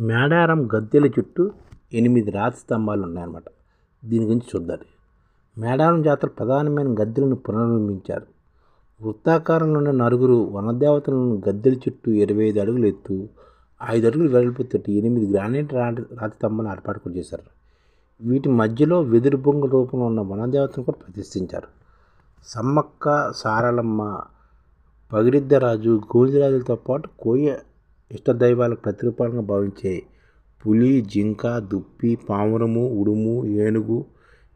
మేడారం గద్దెల చుట్టూ ఎనిమిది రాతి స్తంభాలు ఉన్నాయన్నమాట. దీని గురించి చూద్దాం. మేడారం జాతర ప్రధానమైన గద్దెలను పునర్నిర్మించారు. వృత్తాకారంలో ఉన్న నలుగురు వనదేవతలను గద్దెల చుట్టూ ఇరవై ఐదు అడుగులు ఎత్తు ఐదు అడుగులు వెడల్పుతోటి ఎనిమిది గ్రానైట్ రాతి రాతి స్తంభాలను ఏర్పాటు కూడా చేశారు. వీటి మధ్యలో వెదురు బొంగు రూపంలో ఉన్న వనదేవతను కూడా ప్రతిష్ఠించారు. సమ్మక్క సారలమ్మ పగిడిద్దరాజు గోవిందరాజులతో పాటు కోయ ఇష్టదైవాలకు ప్రతిరూపాలుగా భావించే పులి జింక దుప్పి పావురము ఉడుము ఏనుగు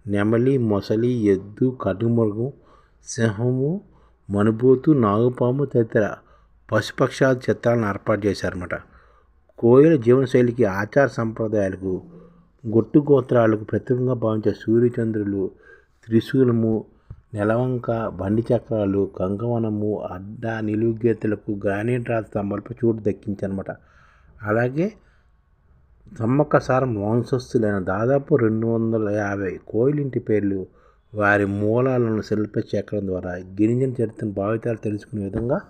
నెమలి మొసలి ఎద్దు కటుమృగం సింహము మనుబోతు నాగుపాము తదితర పశుపక్షాది చిత్రాలను ఏర్పాటు చేశారన్నమాట. కోయల జీవనశైలికి ఆచార సంప్రదాయాలకు గొట్టు గోత్రాలకు ప్రతిరూపంగా భావించే సూర్యచంద్రులు త్రిశూలము నెలవంక బండి చక్రాలు కంకవనము అడ్డ నిలువు గీతలకు గ్రానైట్ రాతి స్తంభాలపై చోటు దక్కించనమాట. అలాగే సమ్మక్క సారం వంశస్థులైన దాదాపు రెండు వందల యాభై కోయిలింటి పేర్లు వారి మూలాలను శిల్ప చక్రం ద్వారా గిరిజన చరిత్రను భావితాలు తెలుసుకునే విధంగా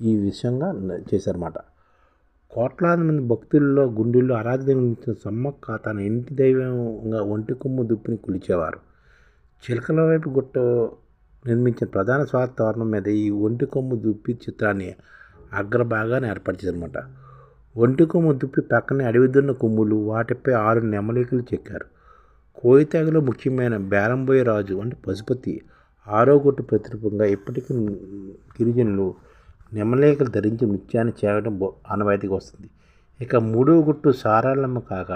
ఈ విషయంగా చేశారన్నమాట. కోట్లాది మంది భక్తుల్లో గుండెల్లో ఆరాధించిన సమ్మక్క తన ఇంటి దైవంగా ఒంటి కొమ్ము దుప్పిని కొలిచేవారు. చిలకల వైపు గుట్ట నిర్మించిన ప్రధాన స్వాతవరణం మీద ఈ ఒంటి కొమ్ము దుప్పి చిత్రాన్ని అగ్రభాగాన్ని ఏర్పాటు ఒంటి కొమ్ము దుప్పి పక్కనే అడవిదున్న కొమ్ములు వాటిపై ఆరు నెమలికలు చెక్కారు. కోయితేగలో ముఖ్యమైన బేరంబోయ రాజు అంటే పశుపతి ఆరో గొట్టు ప్రతిరూపంగా ఇప్పటికీ గిరిజనులు నెమలేకలు ధరించి నృత్యాన్ని చేయడం ఆనవాయితీగా వస్తుంది. ఇక మూడో గుట్టు సారాలమ్మ కాక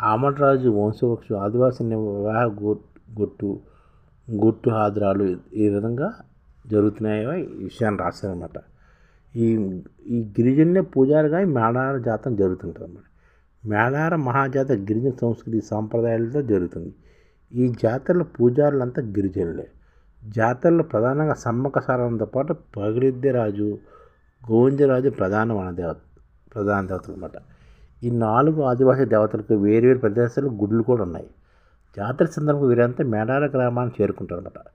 ఆమడరాజు వంశవృక్ష ఆదివాసి వివాహ గొట్టు గుట్టు హాజరాలు ఈ విధంగా జరుగుతున్నాయో ఈ విషయాన్ని రాశారనమాట ఈ ఈ గిరిజనులే పూజారిగా ఈ మేళార జాతర జరుగుతుంటుంది అన్నమాట మేళార మహాజాత గిరిజన సంస్కృతి సాంప్రదాయాలతో జరుగుతుంది. ఈ జాతరలో పూజారులంతా గిరిజనులే. జాతరలో ప్రధానంగా సమ్మక సారంతో పాటు పగిడిద్దే రాజు గోవిందరాజు ప్రధాన వనదేవత ప్రధాన దేవతలు అనమాట ఈ నాలుగు ఆదివాసీ దేవతలకు వేరువేరు ప్రదేశాలు గుడులు కూడా ఉన్నాయి. జాతర సందర్భంగా వీరంతా మేడార గ్రామాన్ని చేరుకుంటారన్నమాట.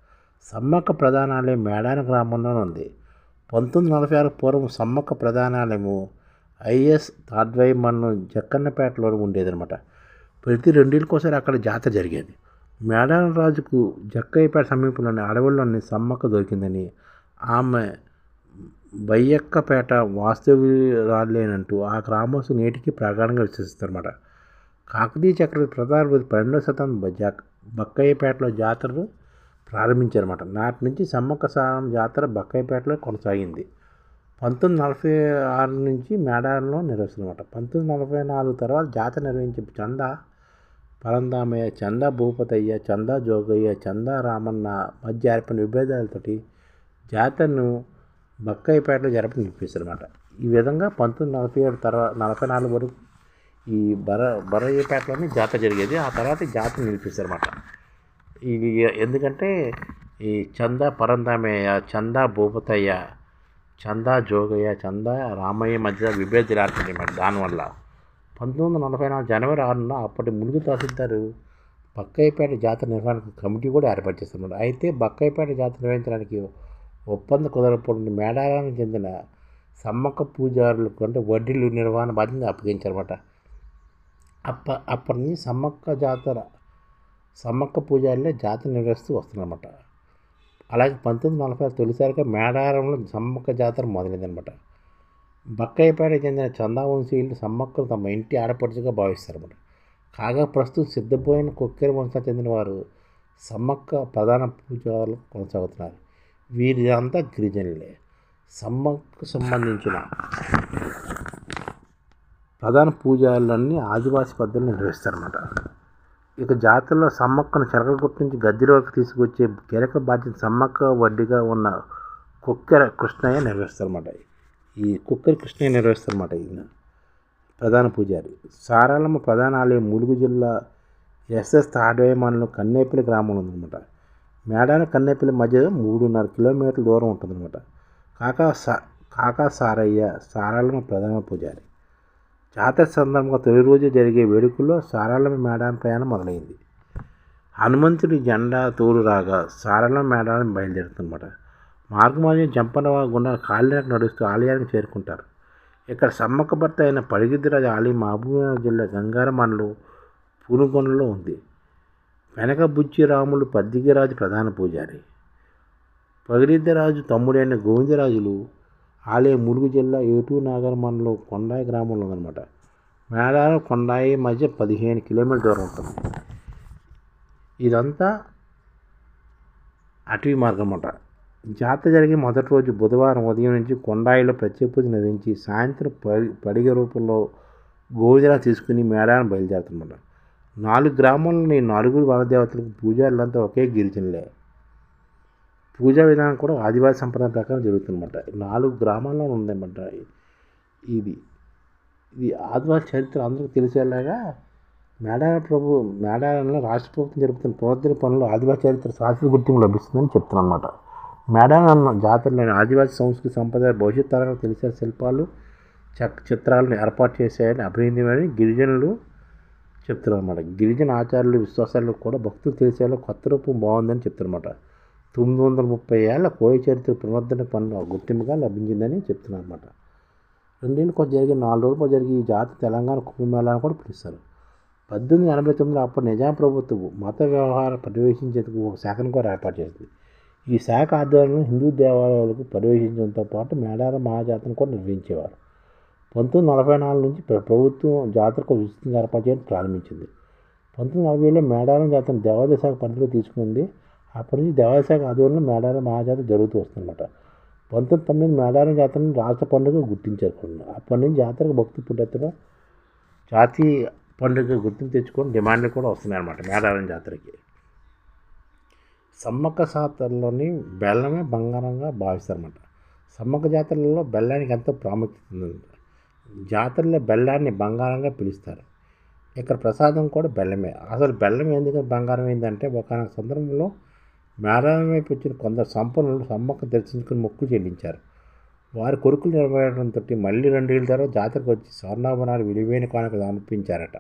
సమ్మక్క ప్రధానాలయం మేడార గ్రామంలోనే ఉంది. పంతొమ్మిది నలభై ఆరు పూర్వం సమ్మక్క ప్రధానాలయము ఐఎస్ తాడ్వైమన్ను జక్కన్నపేటలో ఉండేదన్నమాట. ప్రతి రెండేళ్ళకోసారి అక్కడ జాతర జరిగేది. మేడారం రాజుకు జక్కయ్యపేట సమీపంలోని అడవుల్లోని సమ్మక్క దొరికిందని ఆమె బయ్యక్కపేట వాస్తవ్యురాలేనంటూ ఆ గ్రామస్తులు నేటికి ప్రగాఢంగా విశ్వసిస్తారన్నమాట. కాకతీయ చక్రవర్తి ప్రతాపతి పన్నెండవ శతాబ్దం జా బక్కయ్యపేటలో జాతరను ప్రారంభించారన్నమాట. నాటి నుంచి సమ్మక్క సారం జాతర బక్కయ్యపేటలో కొనసాగింది. పంతొమ్మిది నలభై ఆరు నుంచి మేడారంలో నిర్వహిస్తున్నమాట. పంతొమ్మిది నలభై నాలుగు తర్వాత జాతర నిర్వహించే చందా పరందామయ్య చందా భూపతయ్య చందా జోగయ్య చందా రామన్న మధ్య ఏర్పడిన విభేదాలతోటి జాతరను బక్కయ్యపేటలో జరపని నిలిపేశారన్నమాట ఈ విధంగా పంతొమ్మిది నలభై ఏడు తర్వాత నలభై నాలుగు వరకు ఈ బర బరయ్యపేటలోనే జాతర జరిగేది. ఆ తర్వాత జాతర నిలిపిస్తారన్నమాట ఇది ఎందుకంటే ఈ చందా పరందామయ్య చందా భూపతయ్య చందా జోగయ్య చందా రామయ్య మధ్య విభేదాలు ఏర్పడింది మరి దానివల్ల. పంతొమ్మిది వందల నలభై నాలుగు జనవరి ఆరున అప్పటి ములుగు తహసీల్దారు బక్కయ్యపేట జాతర నిర్వహణకు కమిటీ కూడా ఏర్పాటు చేస్తున్నారు అయితే బక్కయ్యపేట జాతర నిర్వహించడానికి ఒప్పందం కుదరకపోవడం మేడారానికి చెందిన సమ్మక్క పూజారులకు అంటే వడ్డీలు నిర్వహణ బాధ్యత అప్పగించారన్నమాట. అప్ప అప్పటి నుంచి సమ్మక్క జాతర సమ్మక్క పూజారిలో జాతర నిర్వహిస్తూ వస్తుందన్నమాట అలాగే పంతొమ్మిది నలభై తొలిసారిగా మేడారంలో సమ్మక్క జాతర మొదలైందనమాట బక్కయ్యపేట చెందిన చందావంశీయులు సమ్మక్కను తమ ఇంటి ఆడపడుచుగా భావిస్తారన్నమాట. కాగా ప్రస్తుతం సిద్ధపోయిన కొక్కేరు వంశానికి చెందిన వారు సమ్మక్క ప్రధాన పూజలు కొనసాగుతున్నారు. వీరిదంతా గిరిజనులే. సమ్మక్కకు సంబంధించిన ప్రధాన పూజలన్నీ ఆదివాసీ పద్ధతులు నిర్వహిస్తారన్నమాట. ఇక జాతరలో సమ్మక్కను చెరకగుట్ట నుంచి గద్దెలోకి తీసుకొచ్చే కీలక బాధ్యత సమ్మక్క వడ్డీగా ఉన్న కుక్కెర కృష్ణయ్య నిర్వహిస్తారన్నమాట. ఈ కుక్కెర కృష్ణయ్య నిర్వహిస్తారన్నమాట ఈయన. ప్రధాన పూజారి. సారాలమ్మ ప్రధాన ఆలయం ములుగు జిల్లా ఎస్ఎస్ తాడవే మండలం కన్నేపల్లి గ్రామంలో ఉందన్నమాట. మేడాన కన్నేపల్లి మధ్య మూడున్నర కిలోమీటర్ల దూరం ఉంటుందన్నమాట. కాకా సా కాకా సారయ్య సారాలమ్మ ప్రధాన పూజారి. జాతర సందర్భంగా తొలి రోజు జరిగే వేడుకల్లో సారాలమ్మ మేడారం ప్రయాణం మొదలైంది. హనుమంతుడి జెండా తోలు రాగా సారాలమ్మ మేడారం బయలుదేరుతుందన్నమాట. మార్గమధ్యం జంపనవ గుండా కాలినడక నడుస్తూ ఆలయానికి చేరుకుంటారు. ఇక్కడ సమ్మక్క భర్త అయిన పడిగిద్దిరాజు ఆలయం మహబూబ్నగర్ జిల్లా గంగారం మండలం పూనుకొండలో ఉంది. వెనక బుచ్చిరాములు పద్దిగిరాజు ప్రధాన పూజారి. పగిడిద్దరాజు తమ్ముడైన గోవిందరాజులు ఆలయం ములుగు జిల్లా ఏటూ నాగర్ మండలం కొండాయి గ్రామంలో ఉందన్నమాట. మేడారం కొండాయి మధ్య పదిహేను కిలోమీటర్ దూరం ఉంటుంది. ఇదంతా అటవీ మార్గం అన్నమాట. జాతర జరిగే మొదటి రోజు బుధవారం ఉదయం నుంచి కొండాయిలో ప్రత్యేక పూజ నిర్వహించి సాయంత్రం పడి పడిగ రూపంలో గోవిందరా తీసుకుని మేడారం బయలుదేరుతున్నమాట నాలుగు గ్రామాల్లోని నాలుగు వనదేవతలకు పూజారులంతా ఒకే గిరిజనులే. పూజా విధానం కూడా ఆదివాసీ సంప్రదాయం ప్రకారం జరుగుతుందన్నమాట. నాలుగు గ్రామాల్లో ఉందన్నమాట ఇది. ఇది ఆదివాసీ చరిత్ర. అందరికీ తెలిసేలాగా మేడార ప్రభు మేడారంలో రాష్ట్ర ప్రభుత్వం జరుపుతున్న పునరుద్ధరణ పనులు ఆదివాసీ చరిత్ర శాస్త్ర గుర్తింపు లభిస్తుందని చెప్తున్నాను అనమాట మేడారం జాతరలోని ఆదివాసీ సంస్కృతి సంప్రదాయ భవిష్యత్ తరాలకు తెలిసే శిల్పాలు చక్ చిత్రాలను ఏర్పాటు చేశాయని అభినందనని గిరిజనులు చెప్తున్నారు అనమాట గిరిజన ఆచారాలు విశ్వాసాలు కూడా భక్తులు తెలిసేలా కొత్త రూపం బాగుందని చెప్తారన్నమాట తొమ్మిది వందల ముప్పై ఏళ్ళ కోయ చరిత్ర పునరుద్ధరణ పనులు గుర్తింపుగా లభించిందని చెప్తున్నారు అనమాట రెండేళ్ళు కొద్ది జరిగే నాలుగు రోజులు జరిగే ఈ జాతర తెలంగాణ కుంభమేళా అని కూడా పిలుస్తారు. పద్దెనిమిది ఎనభై తొమ్మిదిలో అప్పుడు నిజాం ప్రభుత్వం మత వ్యవహారం పర్యవేక్షించేందుకు ఒక శాఖను కూడా ఏర్పాటు చేసింది. ఈ శాఖ ఆధ్వర్యంలో హిందూ దేవాలయాలకు పర్యవేక్షించడంతో పాటు మేడారం మహాజాతను కూడా నిర్వహించేవారు. పంతొమ్మిది నలభై నాలుగు నుంచి ప్రభుత్వం జాతరకు విస్తృతంగా ఏర్పాటు చేయడం ప్రారంభించింది. పంతొమ్మిది నలభైలో మేడారం జాతను దేవాదాయ శాఖ పరిధిలో తీసుకుంది. అప్పటి నుంచి దేవాదాయ శాఖ ఆధ్వర్యంలో మేడారం మహాజాతర జరుగుతూ వస్తుందన్నమాట. పంతొమ్మిది తొమ్మిది మేడారం జాతరను రాష్ట్ర పండుగ గుర్తించారు కొన్ని. అప్పటి నుంచి జాతరకు భక్తి పుట్టెత్తడం జాతి పండుగ గుర్తింపు తెచ్చుకొని డిమాండ్లు కూడా వస్తున్నాయి అన్నమాట మేడారం జాతరకి. సమ్మక్క జాతరలోని బెల్లమే బంగారంగా భావిస్తారన్నమాట. సమ్మక్క జాతరలలో బెల్లానికి ఎంతో ప్రాముఖ్యత ఉందన్నమాట. జాతరలో బెల్లాన్ని బంగారంగా పిలుస్తారు. ఇక్కడ ప్రసాదం కూడా బెల్లమే. అసలు బెల్లం ఎందుకు బంగారం అయిందంటే ఒకనొక సందర్భంలో మేడారం వైపు వచ్చిన కొందరు సంపన్నులు సమ్మక్క దర్శించుకుని మొక్కులు చెల్లించారు. వారి కొరుకులు నెరవేరడంతో మళ్ళీ రెండేళ్ళ తర్వాత జాతరకు వచ్చి స్వర్ణాభరణాలు విలువైన కానుకలు అనిపించారట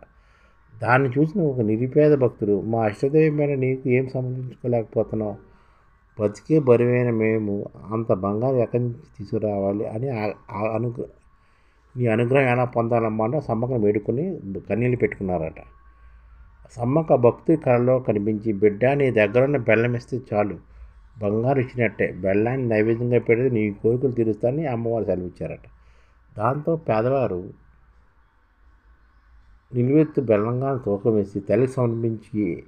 దాన్ని చూసిన ఒక నిరుపేద భక్తుడు మా ఇష్టదైవమైన నీకు ఏం సమర్పించుకోలేకపోతున్నావు బతికే బరువైన మేము అంత బంగారం ఎక్కడి నుంచి తీసుకురావాలి? అని ఆ- అనుగ్ర నీ అనుగ్రహం ఎలా పొందాలమ్మా అంటే సమ్మకం వేడుకొని కన్నీళ్ళు పెట్టుకున్నారట. సమ్మక్క భక్తి కళలో కనిపించి బిడ్డ నీ దగ్గరున్న బెల్లం ఇస్తే చాలు. బంగారు ఇచ్చినట్టే. బెల్లాన్ని నైవేద్యంగా పెడితే నీ కోరికలు తీరుస్తానని అమ్మవారు సెలవిచ్చారట. దాంతో పేదవారు నిలువెత్తు బెల్లంగా తూకం వేసి తల్లికి సమర్పించి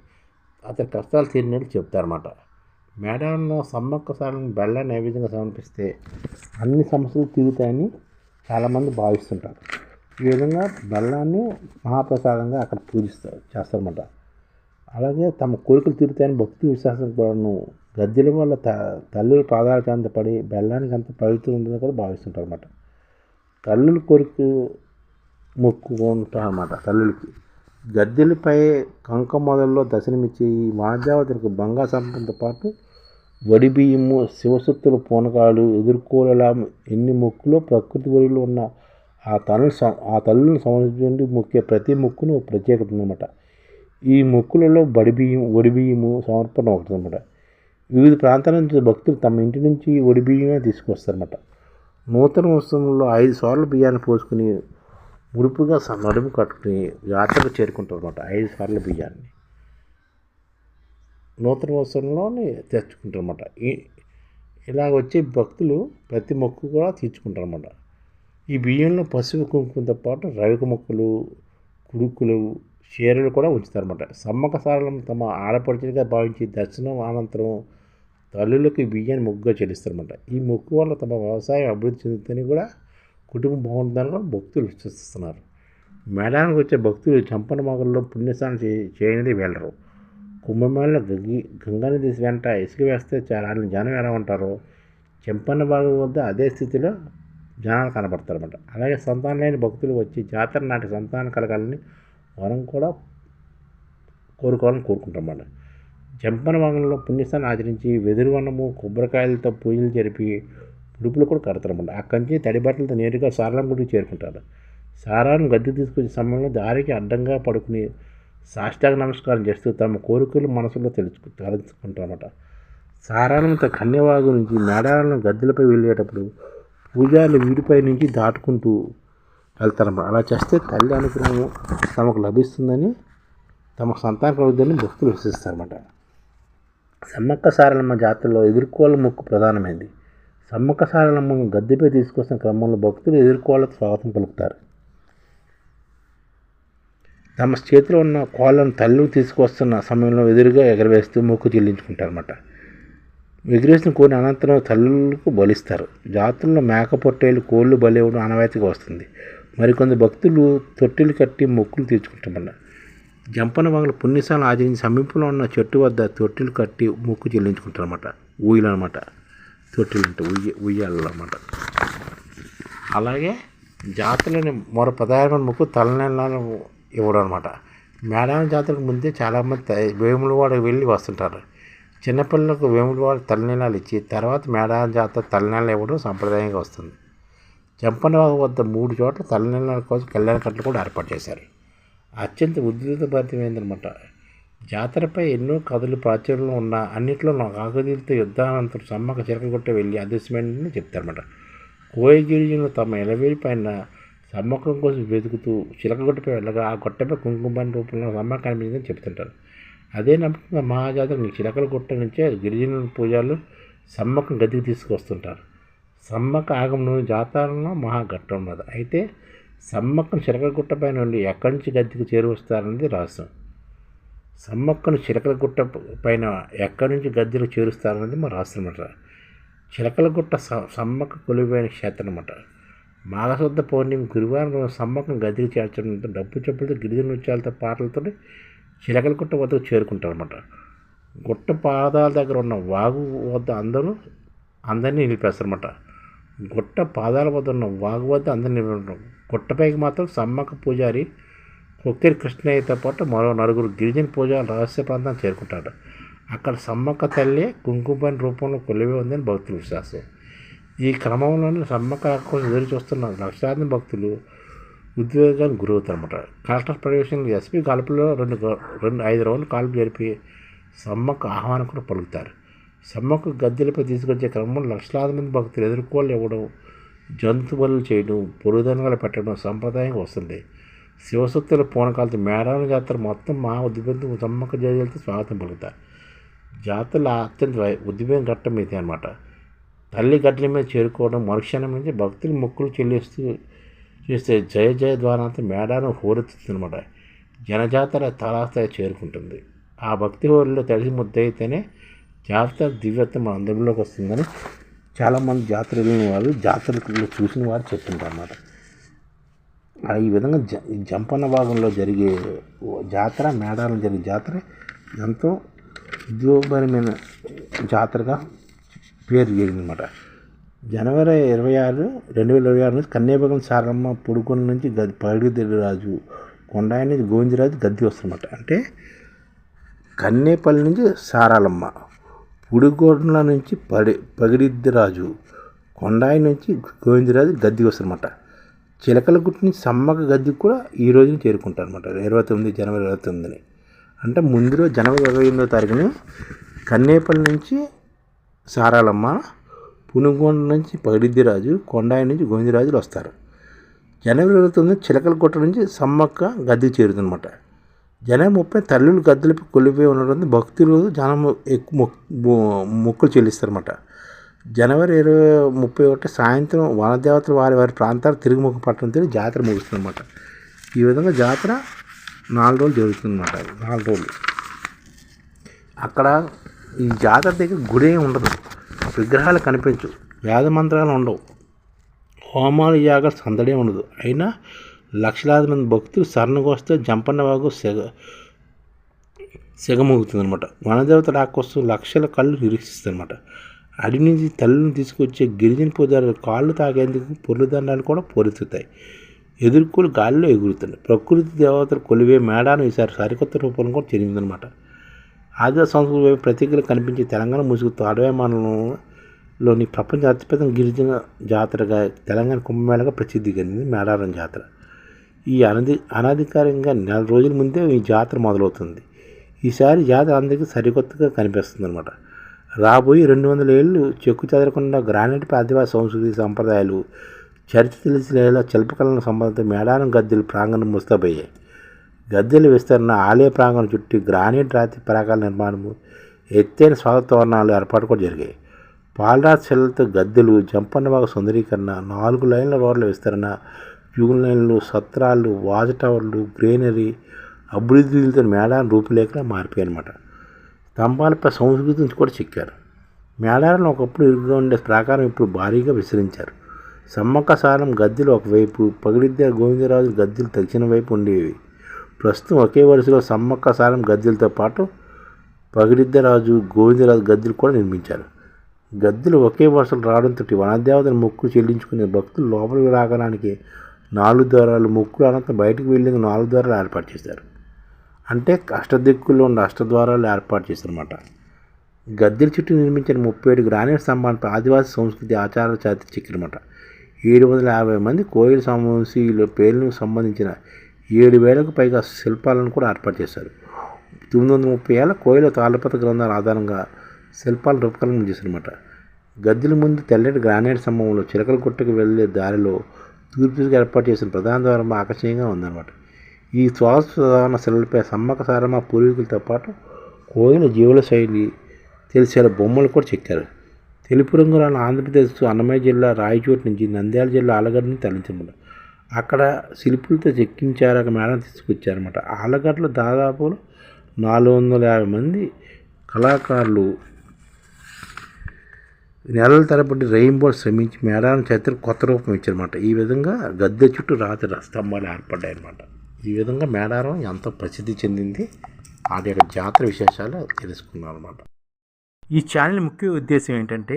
అతని కష్టాలు తీరినట్టు చెప్తారన్నమాట మేడంలో సమ్మక్క సాలను బెల్లాన్ని నైవేద్యంగా సమర్పిస్తే అన్ని సమస్యలు తీరుతాయని చాలామంది భావిస్తుంటారు. ఈ విధంగా బెల్లాన్ని మహాప్రసాదంగా అక్కడ పూజిస్తారు చేస్తారన్నమాట అలాగే తమ కోరికలు తీరుతాయని భక్తి విశ్వాసం కూడాను గద్దెల వల్ల త తల్లుల పాదాలకి అంత పడి బెల్లానికి అంత పవిత్రం ఉంటుందని కూడా భావిస్తుంటారు అన్నమాట తల్లుల కోరిక మొక్కుకుంటారు అన్నమాట తల్లులకి. గద్దెలపై కంక మొదల్లో దర్శనమిచ్చే ఈ మహాదేవతలకు బంగా సంపంతో పాటు వడి బియ్యము శివసత్తుల పూనకాలు ఎదుర్కోలలా ఎన్ని మొక్కులో ప్రకృతి వరిలో ఉన్న ఆ తల్లు ఆ తల్లులను సంరక్షించి మొక్కే ప్రతి మొక్కును ప్రత్యేకత ఉందన్నమాట. ఈ మొక్కులలో బడి బియ్యం ఒడి బియ్యము సమర్పణ ఒకటి అనమాట వివిధ ప్రాంతాల నుంచి భక్తులు తమ ఇంటి నుంచి ఒడి బియ్యమే తీసుకొస్తారన్నమాట. నూతన ఉత్సవంలో ఐదు సార్లు బియ్యాన్ని పోసుకుని ముడుపుగా నడుము కట్టుకుని యాత్రకు చేరుకుంటారు అనమాట ఐదు సార్లు బియ్యాన్ని. నూతన ఉత్సవంలోనే తెచ్చుకుంటారు అనమాట ఇలా వచ్చే భక్తులు ప్రతి మొక్కు కూడా తీర్చుకుంటారు అనమాట ఈ బియ్యంలో పసుపు కుంకుమతో పాటు రవిక మొక్కలు కుడుకులు చీరలు కూడా ఉంచుతారన్నమాట. సమ్మక సారలను తమ ఆడపడుచులుగా భావించి దర్శనం అనంతరం తల్లులకు ఈ బియ్యాన్ని మొక్కుగా చెల్లిస్తారన్నమాట. ఈ మొక్కు వల్ల తమ వ్యవసాయం అభివృద్ధి చెందుతుందని కూడా కుటుంబం బాగుంటుందని కూడా భక్తులు విశ్వసిస్తున్నారు. మేళానికి వచ్చే భక్తులు చంపన మొగల్లో పుణ్యస్నానం చే చేయనిది వెళ్ళరు కుంభమేళ గంగి గంగానది వెంట ఇసుక వేస్తే చాలా జనం ఎలా ఉంటారో చెంపన్న భాగం వద్ద అదే స్థితిలో జనాలు కనబడతారన్నమాట. అలాగే సంతానం లేని భక్తులు వచ్చి జాతర నాటి సంతానం కలగాలని వరం కూడా కోరుకోవాలని కోరుకుంటారన్నమాట. జంపన భాగంలో పుణ్యస్థానం ఆచరించి వెదురు వనము కొబ్బరికాయలతో పూజలు జరిపి ఉడుపులు కూడా కడతారన్నమాట. అక్కడి నుంచి తడిబట్టలతో నేరుగా సారలం గుడికి చేరుకుంటారు. సారాను గద్దె తీసుకొచ్చే సమయంలో దారికి అడ్డంగా పడుకుని సాష్టాంగ నమస్కారం చేస్తూ తమ కోరికలు మనసులో తెలుసుకు తలుచుకుంటారన్నమాట. సారానంత కన్యవాగు నుంచి మేడాలను గద్దెలపై వెళ్ళేటప్పుడు భుజాలు వీడిపై నుంచి దాటుకుంటూ వెళ్తారన్నమాట అలా చేస్తే తల్లి అనుగ్రహం తమకు లభిస్తుందని తమ సంతానం కలుగుతుందని భక్తులు విశ్వసిస్తారన్నమాట సమ్మక్క సారలమ్మ జాతరలో ఎదుర్కోళ్ళ మొక్కు ప్రధానమైంది. సమ్మక్క సారలమ్మను గద్దెపై తీసుకొస్తున్న క్రమంలో భక్తులు ఎదుర్కోళ్ళకు స్వాగతం పలుకుతారు. తమ చేతిలో ఉన్న కోళ్ళను తల్లు తీసుకొస్తున్న సమయంలో ఎదురుగా ఎగరవేస్తూ మొక్కు చెల్లించుకుంటారన్నమాట ఎగిరేసిన కోడిని అనంతరం తల్లులకు బలిస్తారు. జాతుల్లో మేక పొట్టేలు కోళ్ళు బలి ఇవ్వడం ఆనవాయితీగా వస్తుంది. మరికొంత భక్తులు తొట్టెలు కట్టి మొక్కులు తీర్చుకుంటామన్నారు జంపన వాగుల పుణ్యశాలను ఆచరించి సమీపంలో ఉన్న చెట్టు వద్ద తొట్టెలు కట్టి మొక్కు చెల్లించుకుంటారన్నమాట. ఊయలు అనమాట తొట్టెలు అంటే ఉయ్య ఉయ్యాలు అనమాట అలాగే జాతరలోని మరో ప్రధానమైన మొక్కు తలనెలను ఇవ్వడం అనమాట మేడారం జాతరకు ముందే చాలామంది వేములవాడకు వెళ్ళి వస్తుంటారు. చిన్నపిల్లలకు వేములవాడ తలనీలాలు ఇచ్చి తర్వాత మేడాల జాతర తలనీళ్ళు ఇవ్వడం సంప్రదాయంగా వస్తుంది. జంపనవాగు వద్ద మూడు చోట్ల తలనీళ్ళ కోసం కళ్యాణ కట్టలు కూడా ఏర్పాటు చేశారు. అత్యంత ఉద్భుతభరితమైందనమాట జాతరపై ఎన్నో కథలు ప్రాచుర్యంలో ఉన్న అన్నింటిలో కాకతీయులతో యుద్ధానంతరం సమ్మక్క చిరకగొట్ట వెళ్ళి అదృశ్యమైందని చెప్తారన్నమాట. కోయ గిరిజనులు తమ ఎలవేలి పైన సమ్మకం కోసం వెతుకుతూ చిలకగొట్టపై వెళ్ళగా ఆ గొట్టపై కుంకుమ రూపంలో సమ్మక్క కనిపించిందని చెప్తుంటారు అదే నమ్మకంగా మహాజాతర చిలకల గుట్ట నుంచే గిరిజనుల పూజలు సమ్మక్కం గదికి తీసుకొస్తుంటారు సమ్మక్క ఆగమనం జాతరలో మహాఘట్టం ఉన్నది. అయితే సమ్మక్కను చిలకలగుట్టపై నుండి ఎక్కడి నుంచి గద్దెకు చేరుస్తారన్నది రహస్యం. సమ్మక్కను చిలకలగుట్ట పైన ఎక్కడి నుంచి గద్దెలు చేరుస్తారన్నది మా రహస్యం అనమాట చిలకలగుట్ట స- సమ్మక్క కొలిపోయిన క్షేత్రం అనమాట మాఘశుద్ధ పౌర్ణమి గురువారం సమ్మక్కను గద్దెకు చేర్చడంతో డబ్బు చెప్పులతో గిరిజన నృత్యాలతో పాటలతో చిలకలగుట్ట వద్దకు చేరుకుంటారనమాట గుట్ట పాదాల దగ్గర ఉన్న వాగు వద్ద అందరూ అందరినీ నిలిపేస్తారనమాట గుట్ట పాదాల వద్ద ఉన్న వాగు వద్ద అందరినీ నిలిపి గుట్టపైకి మాత్రం సమ్మక్క పూజారి కొక్కిరి కృష్ణయ్యతో పాటు మరో నలుగురు గిరిజన పూజారులు రహస్య ప్రాంతాన్ని చేరుకుంటాడు అక్కడ సమ్మక్క తల్లి కుంకుమని రూపంలో కొలివే ఉందని భక్తుల విశ్వాసం. ఈ క్రమంలోనే సమ్మక్క కోసం ఎదురు చూస్తున్న లక్షలాది భక్తులు ఉద్వేగానికి గురవుతారన్నమాట. కలెక్టర్ ప్రవేశంలో ఎస్పీ కాల్పులో రెండు రెండు ఐదు రోజులు కాల్పు జరిపి సమ్మక్క ఆహ్వానం కూడా పలుకుతారు. సమ్మక్క గద్దెలపై తీసుకొచ్చే క్రమంలో లక్షలాది మంది భక్తులు ఎదుర్కోలు ఇవ్వడం జంతు చేయడం పొరుదనగలు పెట్టడం సంప్రదాయంగా వస్తుంది. శివశక్తుల పూనకాలతో మేడాల జాతర మొత్తం మా ఉద్దిపంతో సమ్మక్క జయలతో స్వాగతం పలుకుతారు. జాతరలో అత్యంత ఉద్వేగం ఘట్టం అయితే అనమాట తల్లి గడ్డల మీద చేరుకోవడం మరుక్షణం నుంచి భక్తులు మొక్కులు చెల్లిస్తూ చేస్తే జయ జయ ద్వారాంతా మేడారం హోరెత్తుతుందన్నమాట జనజాతర తారాస్థాయి చేరుకుంటుంది. ఆ భక్తి హోరిలో తడిసి ముద్దయితేనే జాతర దివ్యత్వం మన అందరిలోకి వస్తుందని చాలామంది జాతర వెళ్ళిన వాళ్ళు చూసిన వారు చెప్తుంటారు అన్నమాట ఆ ఈ విధంగా జ జంపన్న భాగంలో జరిగే జాతర మేడారం జరిగే జాతర ఎంతో ఉద్యోగపరమైన జాతరగా పేరు జరిగిందన్నమాట జనవరి ఇరవై ఆరు రెండు వేల ఇరవై ఆరు నుంచి కన్యాభాగం సారమ్మ పుడుకొండ నుంచి గది పగిడిద్ది రాజు. కొండాయి నుంచి గోవిందరాజు గద్ది వస్తుందన్నమాట అంటే కన్నేపల్లి నుంచి సారాలమ్మ పుడిగొండ నుంచి పడి పగిడిద్ది రాజు. కొండాయి నుంచి గోవిందరాజు గద్దె వస్తారన్నమాట. చిలకలగుట్ట నుంచి సమ్మక గద్దెకి కూడా ఈ రోజున చేరుకుంటారు అనమాట ఇరవై తొమ్మిది జనవరి ఇరవై తొమ్మిదిని. అంటే ముందు రోజు జనవరి ఇరవై ఎనిమిదో తారీఖుని కన్నేపల్లి నుంచి సారాలమ్మ పునుగొండ నుంచి పగిడిద్దిరాజు కొండాయి నుంచి గోవిందరాజులు వస్తారు. జనవరి ఇరవై తొమ్మిది చిలకలగుట్ట నుంచి సమ్మక్క గద్దెకి చేరుతుందన్నమాట. జనవరి ముప్పై తల్లులు గద్దెలపై కొలిపోయి ఉండడంతో భక్తులు జనం ఎక్కువ మొక్కులు చెల్లిస్తారన్నమాట. జనవరి ఇరవై ముప్పై ఒకటి సాయంత్రం వనదేవతలు వారి వారి ప్రాంతాలు తిరుగు పట్టణం తిరిగి జాతర ముగుస్తుందన్నమాట. ఈ విధంగా జాతర నాలుగు రోజులు జరుగుతుందన్నమాట. నాలుగు రోజులు. అక్కడ ఈ జాతర దగ్గర గుడి ఉండదు. విగ్రహాలు కనిపించు. వేదమంత్రాలు ఉండవు. హోమాలు యాగ సందడే ఉండదు. అయినా లక్షలాది మంది భక్తులు సరణకొస్తే జంపన్న వాగు సెగ సెగమోగుతుందనమాట వనదేవత రాకొస్తూ లక్షల కళ్ళు నిరీక్షిస్తుందనమాట అడి నుంచి తల్లిని తీసుకొచ్చే గిరిజన పూజారులు కాళ్ళు తాగేందుకు పొర్లు దండాలు కూడా పోరెత్తుతాయి. ఎదుర్కొని గాలిలో ఎగురుతున్నాయి. ప్రకృతి దేవతలు కొలివే మేడాను ఈసారి సరికొత్త రూపంలో కూడా చెందిందనమాట ఆదివాసీ సంస్కృతి వైపు ప్రతీకలు కనిపించే తెలంగాణ ముసుగుతో అడవేమానంలోని ప్రపంచ అతిపెద్ద గిరిజన జాతరగా తెలంగాణ కుంభమేళగా ప్రసిద్ధి చెందింది మేడారం జాతర. ఈ అనధి అనధికారికంగా నెల రోజుల ముందే ఈ జాతర మొదలవుతుంది. ఈసారి జాతర అందరికీ సరికొత్తగా కనిపిస్తుంది అనమాట రాబోయే రెండు వందల ఏళ్ళు చెక్కు చెదరకుండా గ్రానైట్ ఆదివాసీ సంస్కృతి సంప్రదాయాలు చరిత్ర తెలిసిన శిల్పకళను సంబంధిత మేడారం గద్దెలు ప్రాంగణం ముస్తాబయ్యాయి. గద్దెల విస్తరణ ఆలయ ప్రాంగణం చుట్టూ గ్రానైట్ రాతి ప్రాకాల నిర్మాణము ఎత్తైన స్వాగత తోరణాలు ఏర్పాటు కూడా జరిగాయి. పాలరాజ్ శిలతో గద్దెలు జంపన్నబాగ సుందరీకరణ నాలుగు లైన్ల రోడ్ల విస్తరణ క్యూ లైన్లు సత్రాలు వాచ్ టవర్లు గ్రీనరీ అభివృద్ధితో మేడారం రూపులేఖలా మారిపోయాయి అనమాట స్తంభాలపై సంస్కృతి నుంచి కూడా చిక్కారు. మేడారంలో ఒకప్పుడు ఇరుగుగా ఉండే ప్రాకారం ఇప్పుడు భారీగా విస్తరించారు. సమ్మక్క సారం గద్దెలు ఒకవైపు పగిడిద్ద గోవిందరాజు గద్దెలు దక్షిణ వైపు ఉండేవి. ప్రస్తుతం ఒకే వరుసలో సమ్మక్క సారం గద్దెలతో పాటు పగిడిద్దరాజు గోవిందరాజు గద్దెలు కూడా నిర్మించారు. గద్దెలు ఒకే వరుసలు రావడంతో వనదేవతను మొక్కు చెల్లించుకునే భక్తులు లోపలికి రాగడానికి నాలుగు ద్వారాలు మొక్కులు అనంతరం బయటకు వెళ్ళేందుకు నాలుగు ద్వారాలు ఏర్పాటు చేశారు. అంటే అష్టదిక్కుల్లో ఉన్న అష్టద్వారాలు ఏర్పాటు చేశారన్నమాట. గద్దెల చుట్టూ నిర్మించిన ముప్పై ఏడు గ్రానైట్ స్తంభాలపై ఆదివాసీ సంస్కృతి ఆచారాలు చాతి చిక్కినమాట ఏడు వందల యాభై మంది కోయిల సమవంశీయుల పేర్లకు సంబంధించిన ఏడు వేలకు పైగా శిల్పాలను కూడా ఏర్పాటు చేశారు. తొమ్మిది వందల ముప్పై ఏళ్ళ కోయిల తాళపత్ర గ్రంథాల ఆధారంగా శిల్పాల రూపకల్పన చేశారన్నమాట. గద్దెల ముందు తెల్లటి గ్రానైట్ స్తంభంలో చిలకల గుట్టకు వెళ్ళే దారిలో తూర్పుగా ఏర్పాటు చేసిన ప్రధాన ద్వారం ఆకర్షణీయంగా ఉందన్నమాట. ఈ స్వాస్థాన శిలపై సమ్మక సారమ్మ పూర్వీకులతో పాటు కోయిల జీవుల శైలి తెలిసేలా బొమ్మలు కూడా చెక్కారు. తెలుపు రంగు రాని ఆంధ్రప్రదేశ్ అన్నమయ్య జిల్లా రాయచోటు నుంచి నంద్యాల జిల్లా ఆలగడ్డని తరలించమన్నారు అక్కడ శిల్పులతో చెక్కించారు ఒక మేడం తీసుకొచ్చారన్నమాట. ఆలగడ్డలో దాదాపు నాలుగు వందల యాభై మంది కళాకారులు నెలల తరబడి రెయిన్బో శ్రమించి మేడారం చరిత్ర కొత్త రూపం ఇచ్చారన్నమాట. ఈ విధంగా గద్దె చుట్టూ రాత్రి స్తంభాలు ఏర్పడ్డాయి అనమాట ఈ విధంగా మేడారం ఎంతో ప్రసిద్ధి చెందింది. వాటి యొక్క జాతర విశేషాలు తెలుసుకున్నాం అనమాట ఈ ఛానల్ ముఖ్య ఉద్దేశం ఏంటంటే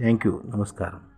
Thank you. నమస్కారం.